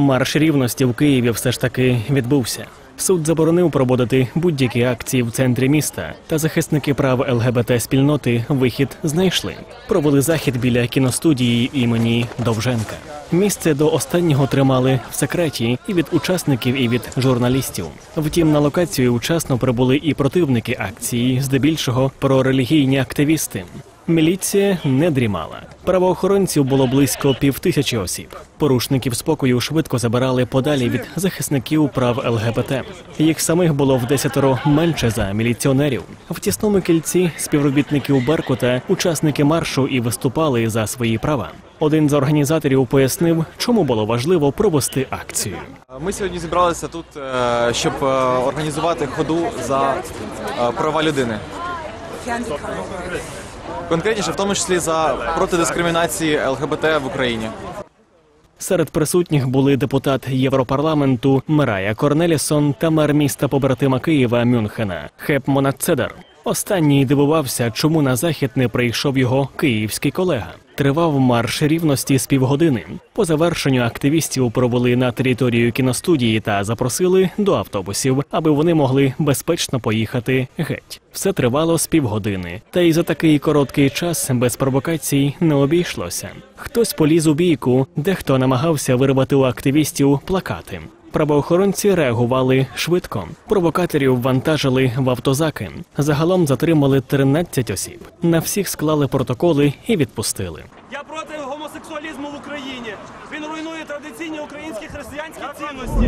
Марш рівності в Києві все ж таки відбувся. Суд заборонив проводити будь-які акції в центрі міста, та захисники прав ЛГБТ спільноти вихід знайшли. Провели захід біля кіностудії імені Довженка. Місце до останнього тримали в секреті і від учасників, і від журналістів. Втім, на локацію вчасно прибули і противники акції, здебільшого прорелігійні активісти. Міліція не дрімала. Правоохоронців було близько півтисячі осіб. Порушників спокою швидко забирали подалі від захисників прав ЛГБТ. Їх самих було в десятеро менше за міліціонерів. В тісному кільці співробітників Беркута учасники маршу і виступали за свої права. Один з організаторів пояснив, чому було важливо провести акцію. Ми сьогодні зібралися тут, е, щоб е, організувати ходу за е, права людини. Конкретніше, в тому числі за проти дискримінації ЛГБТ в Україні. Серед присутніх були депутат Європарламенту Мирая Корнелісон та мер міста побратима Києва Мюнхена Хеп Монацедер. Останній дивувався, чому на захід не прийшов його київський колега. Тривав марш рівності з півгодини. По завершенню активістів провели на територію кіностудії та запросили до автобусів, аби вони могли безпечно поїхати геть. Все тривало з півгодини. Та й за такий короткий час без провокацій не обійшлося. Хтось поліз у бійку, дехто намагався вирвати у активістів плакати. Правоохоронці реагували швидко. Провокаторів вантажили в автозаки. Загалом затримали 13 осіб. На всіх склали протоколи і відпустили. Я проти гомосексуалізму в Україні. Він руйнує традиційні українські християнські цінності.